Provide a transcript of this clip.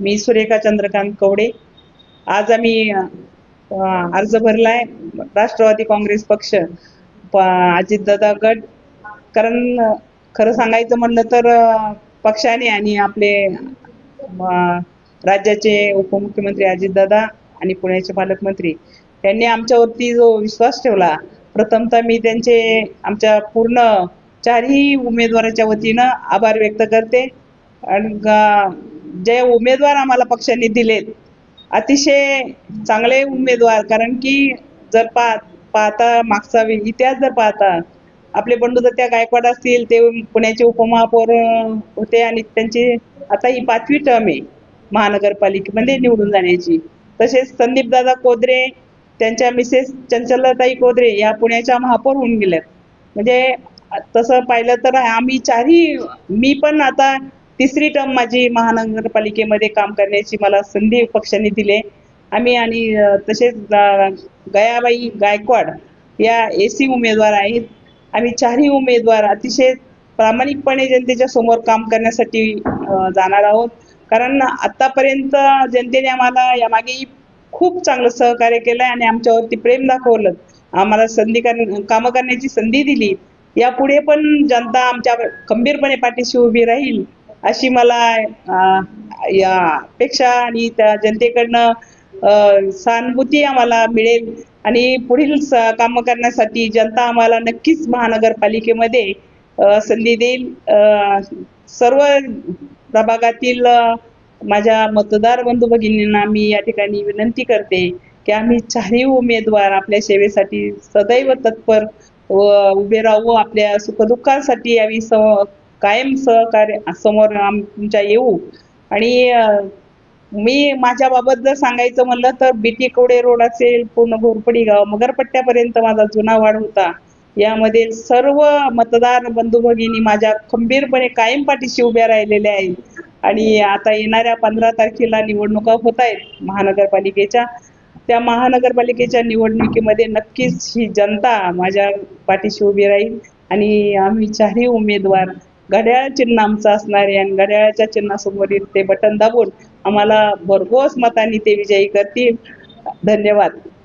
मी सुरेखा चंद्रकांत कवडे. आज आम्ही अर्ज अर्ज भरलाय. राष्ट्रवादी काँग्रेस पक्ष प- अजितदादा गट. कारण खरं सांगायचं म्हणलं तर पक्षाने आणि आपले राज्याचे उपमुख्यमंत्री अजितदादा आणि पुण्याचे पालकमंत्री त्यांनी आमच्यावरती जो विश्वास ठेवला प्रथमतः मी त्यांचे आमच्या पूर्ण चारही उमेदवाराच्या वतीनं आभार व्यक्त करते. आणि जे उमेदवार आम्हाला पक्षाने दिलेत अतिशय चांगले उमेदवार. कारण की जर पा पाहता मागचा इतिहास जर पाहता आपले बंडूदत्त्या गायकवाड असतील ते पुण्याचे उपमहापौर होते आणि त्यांची आता ही पाचवी टर्म आहे महानगरपालिकेमध्ये निवडून जाण्याची. तसेच संदीप दादा कोदरे त्यांच्या मिसेस चंचलताई कोदरे या पुण्याच्या महापौर होऊन गेल्यात. म्हणजे तसं पाहिलं तर आम्ही चारही मी पण आता तिसरी टर्म माझी महानगरपालिकेमध्ये काम करण्याची मला संधी पक्षाने दिली. आम्ही आणि तसेच गयाबाई गायकवाड या ए सी उमेदवार आहेत. आम्ही चारही उमेदवार अतिशय प्रामाणिकपणे जनतेच्या समोर काम करण्यासाठी जाणार आहोत. कारण आतापर्यंत जनतेने आम्हाला यामागे खूप चांगलं सहकार्य केलं आणि आमच्यावरती प्रेम दाखवलं. आम्हाला संधी कर कामं करण्याची संधी दिली. यापुढे पण जनता आमच्या खंबीरपणे पाठीशी उभी राहील. अशी मला या अपेक्षा आणि त्या जनतेकडनं सहानुभूती आम्हाला मिळेल. आणि पुढील कामं करण्यासाठी जनता आम्हाला नक्कीच महानगरपालिकेमध्ये संधी देईल. अं, सर्व प्रभागातील माझ्या मतदार बंधू भगिनींना मी या ठिकाणी विनंती करते की आम्ही चारही उमेदवार आपल्या सेवेसाठी सदैव तत्पर व उभे राहू आपल्या सुखदुःखासाठी यावी स कायम सहकार्य समोर आमच्या येऊ. आणि मी माझ्याबाबत जर सांगायचं म्हणलं तर बीटी कवडे रोड असेल पूर्ण घोरपडी गाव मगरपट्ट्यापर्यंत माझा जुना वाढ होता. यामध्ये सर्व मतदार बंधू भगिनी माझ्या खंबीरपणे कायम पाठीशी उभ्या राहिलेल्या आहेत. आणि आता येणाऱ्या पंधरा तारखेला निवडणुका होत आहेत महानगरपालिकेच्या. त्या महानगरपालिकेच्या निवडणुकीमध्ये नक्कीच ही जनता माझ्या पाठीशी उभी राहील आणि आम्ही चारही उमेदवार घड्याळ चिन्ह आमचं असणार आहे. आणि घड्याळाच्या चिन्हासमोरील ते बटन दाबून आम्हाला भरघोस मतांनी ते विजयी करतील. धन्यवाद.